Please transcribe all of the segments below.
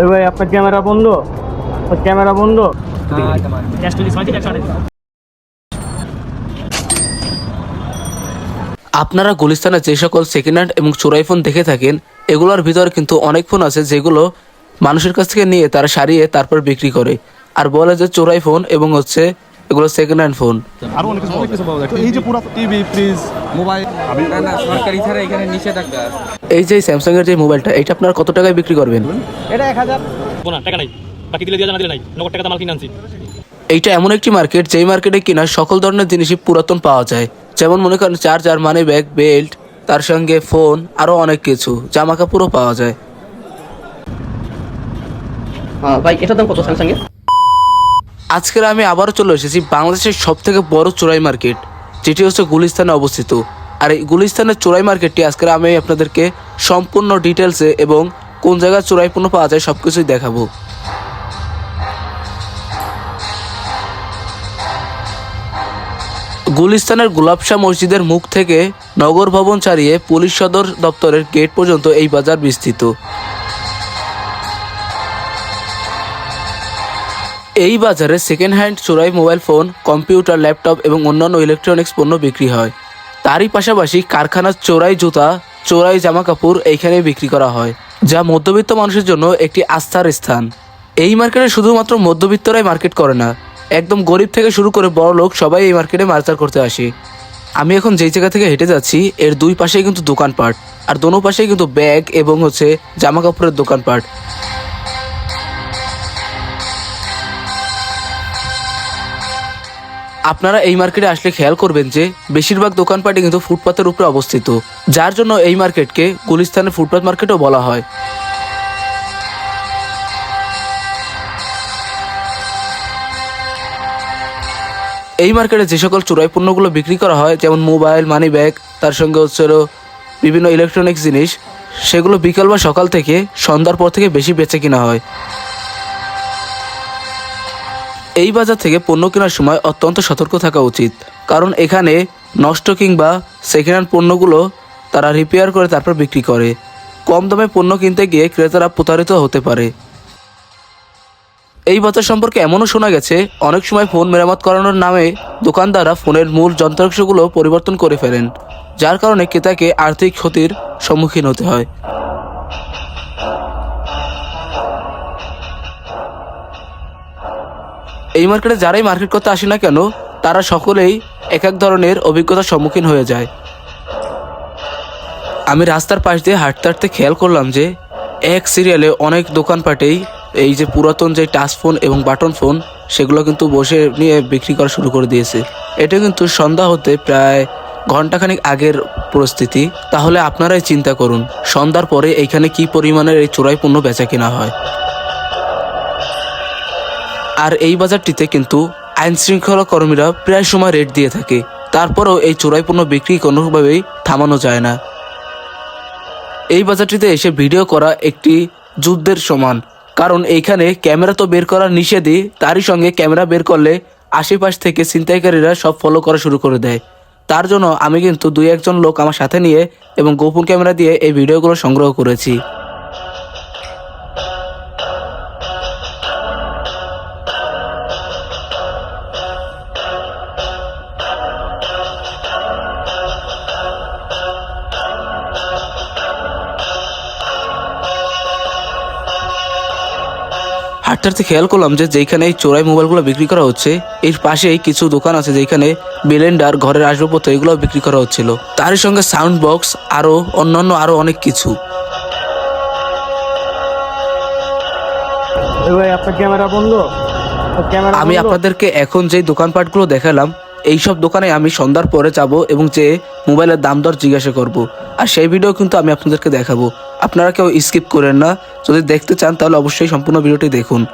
ওই ভাই, আপনার ক্যামেরা বন্ধ? ক্যামেরা বন্ধ? আপনারা গুলিস্তানে যে সকল সেকেন্ড হ্যান্ড এবং চোরাই ফোন দেখে থাকেন, এগুলোর ভিতর কিন্তু অনেক ফোন আছে যেগুলো মানুষের কাছ থেকে নিয়ে তারা সারিয়ে তারপর বিক্রি করে। আর বলে যে চোরাই ফোন এবং হচ্ছে এগুলো সেকেন্ড হ্যান্ড ফোন আরও অনেক কিছু অনেক কিছু পাওয়া যায়। এই যে পুরো টিভি ফ্রিজ মোবাইল না না সরকারি ছাড়া এখানে নিষেধাজ্ঞা এই যে স্যামসাং এর যে মোবাইলটা এটা আপনারা কত টাকায় বিক্রি করবেন? এটা এক হাজার। টাকা নাই। বাকি দিলে দিয়ে না দিলে নাই। নগদ টাকা মাল কিনে আনছি। এইটা এমন একটি মার্কেট যেই মার্কেটে কিনা সকল ধরনের জিনিসই পুরাতন পাওয়া যায়। যেমন মনে করেন চার্জার মানি ব্যাগ বেল্ট তার সঙ্গে ফোন আরও অনেক কিছু জামা কাপড়ও পাওয়া যায়। ভাই এটার দাম কত স্যামসাং এর আজকের আমি আবারও চলে এসেছি বাংলাদেশের সব থেকে বড় চোরাই মার্কেট, যেটি হচ্ছে গুলিস্তানে অবস্থিত। আর এই গুলিস্তানের চোরাই মার্কেটটি আজকে আমি আপনাদেরকে সম্পূর্ণ ডিটেলসে এবং কোন জায়গায় চোরাই পণ্য পাওয়া যায় সব কিছুই দেখাবো। গুলিস্তানের গুলাবশাহ মসজিদের মুখ থেকে নগর ভবন ছাড়িয়ে পুলিশ সদর দপ্তরের গেট পর্যন্ত এই বাজার বিস্তৃত। এই বাজারে সেকেন্ড হ্যান্ড চোরাই মোবাইল ফোন কম্পিউটার ল্যাপটপ এবং অন্যান্য ইলেকট্রনিক্স পণ্য বিক্রি হয়। তারই পাশাপাশি কারখানার চোরাই জুতা, চোরাই জামা কাপড় এইখানে বিক্রি করা হয়, যা মধ্যবিত্ত মানুষের জন্য একটি আস্থার স্থান। এই মার্কেটে শুধুমাত্র মধ্যবিত্তরাই মার্কেট করে না, একদম গরিব থেকে শুরু করে বড় লোক সবাই এই মার্কেটে মার্চার করতে আসে। আমি এখন যেই জায়গা থেকে হেঁটে যাচ্ছি, এর দুই পাশেই কিন্তু দোকানপাট, আর দোনো পাশেই কিন্তু ব্যাগ এবং হচ্ছে জামা কাপড়ের দোকানপাট। আপনারা এই মার্কেটে আসলে খেয়াল করবেন যে বেশিরভাগ দোকানপাটই কিন্তু ফুটপাতের উপরে অবস্থিত, যার জন্য এই মার্কেটকে গুলিস্তানের ফুটপাত মার্কেটও বলা হয়। এই মার্কেটে যে সকল চোরাই পণ্যগুলো বিক্রি করা হয়, যেমন মোবাইল মানি ব্যাগ তার সঙ্গে হচ্ছে বিভিন্ন ইলেকট্রনিক্স জিনিস, সেগুলো বিকাল বা সকাল থেকে সন্ধ্যার পর থেকে বেশি বেচে কিনা হয়। এই বাজার থেকে পণ্য কেনার সময় অত্যন্ত সতর্ক থাকা উচিত, কারণ এখানে নষ্ট কিংবা সেকেন্ড হ্যান্ড পণ্যগুলো তারা রিপেয়ার করে, তারপর বিক্রি করে। কম দামে পণ্য কিনতে গিয়ে ক্রেতারা প্রতারিত হতে পারে। এই বাজার সম্পর্কে এমনও শোনা গেছে, অনেক সময় ফোন মেরামত করানোর নামে দোকানদাররা ফোনের মূল যন্ত্রাংশগুলো পরিবর্তন করে ফেলেন, যার কারণে ক্রেতাকে আর্থিক ক্ষতির সম্মুখীন হতে হয়। এই মার্কেটে যারাই মার্কেট করতে আসে না কেন, তারা সকলেই এক এক ধরনের অভিজ্ঞতার সম্মুখীন হয়ে যায়। আমি রাস্তার পাশ দিয়ে হাঁটতে হাঁটতে খেয়াল করলাম যে, এক সিরিয়ালে অনেক দোকানপাটেই এই যে পুরাতন যে টাচ ফোন এবং বাটন ফোন, সেগুলো কিন্তু বসে নিয়ে বিক্রি করা শুরু করে দিয়েছে। এটা কিন্তু সন্ধ্যা হতে প্রায় ঘন্টাখানিক আগের পরিস্থিতি। তাহলে আপনারাই চিন্তা করুন, সন্ধ্যার পরে এইখানে কি পরিমাণের এই চোরাই পণ্য বেচা কেনা হয়। আর এই বাজারটিতে কিন্তু আইন শৃঙ্খলা কর্মীরা প্রায় সময় রেট দিয়ে থাকে। তারপরেও এই চোরাই পণ্য বিক্রি কোনোভাবেই থামানো যায় না। এই বাজারটিতে এসে ভিডিও করা একটি যুদ্ধের সমান। কারণ এইখানে ক্যামেরা তো বের করা নিষেধই, তারই সঙ্গে ক্যামেরা বের করলে আশেপাশ থেকে ছিনতাইকারীরা সব ফলো করা শুরু করে দেয়। তার জন্য আমি কিন্তু দুই একজন লোক আমার সাথে নিয়ে এবং গোপন ক্যামেরা দিয়ে এই ভিডিওগুলো সংগ্রহ করেছি। হাঁটতে খেয়াল করলাম যে যেখানে এই চোরাই মোবাইলগুলো বিক্রি করা হচ্ছে এর পাশেই কিছু দোকান আছে যেখানে ব্লেন্ডার ঘরের আসবাবপত্র এগুলো বিক্রি করা হচ্ছিল। তারই সঙ্গে সাউন্ড বক্স আরও অন্যান্য আরও অনেক কিছু। আমি আপনাদেরকে এখন যে দোকানপাটগুলো দেখালাম এইসব দোকানে আমি সন্ধ্যার পরে যাব এবং যে মোবাইলের দাম দর জিজ্ঞাসা করব। আর সেই ভিডিও কিন্তু আমি আপনাদেরকে দেখাবো। আপনারা কেউ স্কিপ করেন না। যদি দেখতে চান, তাহলে অবশ্যই সম্পূর্ণ ভিডিওটি দেখুন।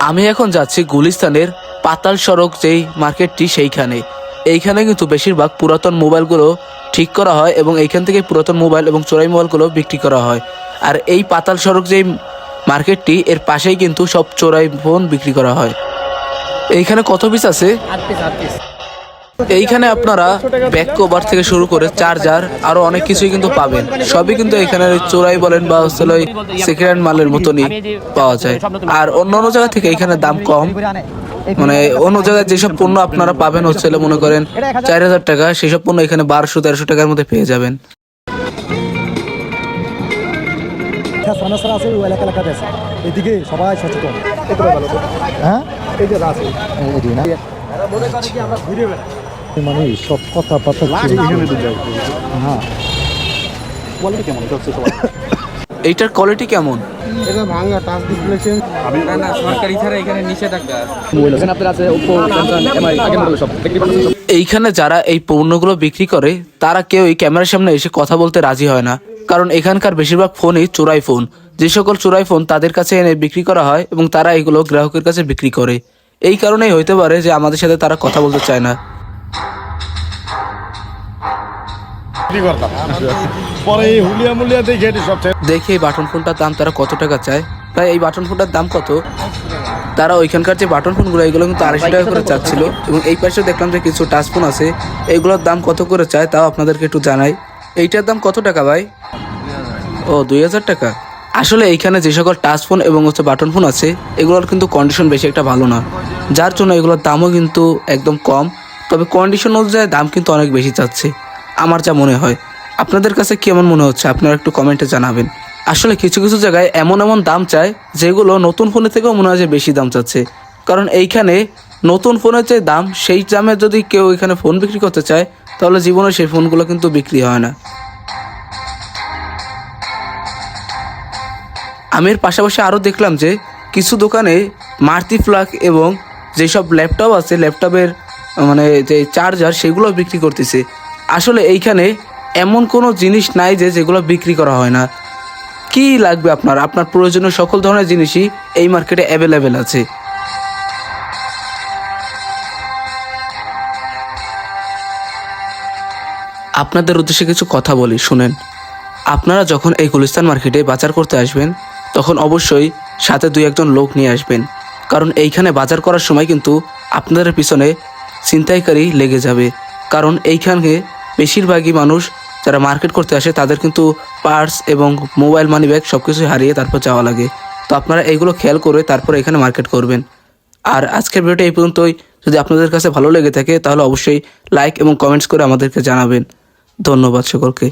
আমি এখন যাচ্ছি গুলিস্তানের পাতাল সড়ক যেই মার্কেটটি সেইখানে। এইখানে কিন্তু বেশিরভাগ পুরাতন মোবাইলগুলো ঠিক করা হয় এবং এইখান থেকে পুরাতন মোবাইল এবং চোরাই মোবাইলগুলো বিক্রি করা হয়। আর এই পাতাল সড়ক যেই মার্কেটটি, এর পাশেই কিন্তু সব চোরাই ফোন বিক্রি করা হয়। এইখানে কত পিস আছে? এইখানে আপনারা ব্যাক কভার থেকে শুরু করে চার্জার আরও অনেক কিছুই কিন্তু পাবেন। সবই কিন্তু এখানে চোরাই বলেন বা হচ্ছে সেকেন্ড হ্যান্ড মালের মতনই পাওয়া যায়। আর অন্য অন্য জায়গা থেকে এখানে দাম কম। মানে অন্য জায়গায় যেসব পণ্য আপনারা পাবেন হচ্ছে মনে করেন চার হাজার টাকা সেসব পণ্য এখানে বারোশো তেরোশো টাকার মধ্যে পেয়ে যাবেন। সমস্যা আছে ওই এলাকা এলাকাতে আছে। এদিকে সবাই সচেতন। হ্যাঁ? এই যে আছে মানে সব কথা বার্তা হ্যাঁ। এইটার কোয়ালিটি কেমন? না না সরকারি ছাড়া এখানে নিষেধাজ্ঞা আছে। এইখানে যারা এই পণ্যগুলো বিক্রি করে তারা কেউ এই ক্যামেরার সামনে এসে কথা বলতে রাজি হয় না। কারণ এখানকার বেশিরভাগ ফোনই চোরাই ফোন যে সকল চোরাই ফোন তাদের কাছে এনে বিক্রি করা হয় এবং তারা এগুলো গ্রাহকের কাছে বিক্রি করে। এই কারণেই হইতে পারে যে আমাদের সাথে তারা কথা বলতে চায় না। সব দেখি এই বাটন ফোনটার দাম তারা কত টাকা চায়? তাই এই বাটন ফোনটার দাম কত? তারা ওইখানকার যে বাটন ফোনগুলো, এগুলো কিন্তু আড়াইশো টাকা করে চাচ্ছিল। এবং এই পাশে দেখলাম যে কিছু টাচ ফোন আছে। এইগুলোর দাম কত করে চায় তাও আপনাদেরকে একটু জানাই। এইটার দাম কত টাকা ভাই? ও, দুই হাজার টাকা। আসলে এইখানে যে সকল টাচ ফোন এবং হচ্ছে বাটন ফোন আছে, এগুলোর কিন্তু কন্ডিশন বেশি একটা ভালো না। যার জন্য এগুলোর দামও কিন্তু একদম কম। তবে কন্ডিশন অনুযায়ী দাম কিন্তু অনেক বেশি চাচ্ছে। আমার যা মনে হয়। আপনাদের কাছে কেমন মনে হচ্ছে? আপনারা একটু কমেন্টে জানাবেন। আসলে কিছু কিছু জায়গায় এমন এমন দাম চায়, যেগুলো নতুন ফোনের থেকেও মনে হয় যে বেশি দাম চাচ্ছে। কারণ এইখানে নতুন ফোনের যে দাম, সেই দামে যদি কেউ এখানে ফোন বিক্রি করতে চায়, তাহলে জীবনে সেই ফোনগুলো কিন্তু বিক্রি হয় না। আমি এর পাশাপাশি আরও দেখলাম যে, কিছু দোকানে মারতি ফ্লাগ এবং যেসব ল্যাপটপ আছে, ল্যাপটপের মানে যে চার্জার সেগুলো বিক্রি করতেছে। আসলে এইখানে এমন কোনো জিনিস নাই যে যেগুলো বিক্রি করা হয় না। কি লাগবে আপনার? আপনার প্রয়োজনীয় সকল ধরনের জিনিসই এই মার্কেটে অ্যাভেলেবেল আছে। আপনাদের উদ্দেশ্যে কিছু কথা বলি, শুনেন। আপনারা যখন এই গুলিস্তান মার্কেটে বাজার করতে আসবেন, তখন অবশ্যই সাথে দুই একজন লোক নিয়ে আসবেন। কারণ এইখানে বাজার করার সময় কিন্তু আপনাদের পিছনে ছিনতাইকারী লেগে যাবে। কারণ এইখানে বেশিরভাগই মানুষ যারা মার্কেট করতে আসে, তাদের কিন্তু পার্স এবং মোবাইল মানি ব্যাগ সব কিছুই হারিয়ে তারপর যাওয়া লাগে। তো আপনারা এইগুলো খেয়াল করে তারপর এখানে মার্কেট করবেন। আর আজকের ভিডিওটা এই পর্যন্তই। যদি আপনাদের কাছে ভালো লেগে থাকে, তাহলে অবশ্যই লাইক এবং কমেন্টস করে আমাদেরকে জানাবেন। ধন্যবাদ সকলকে।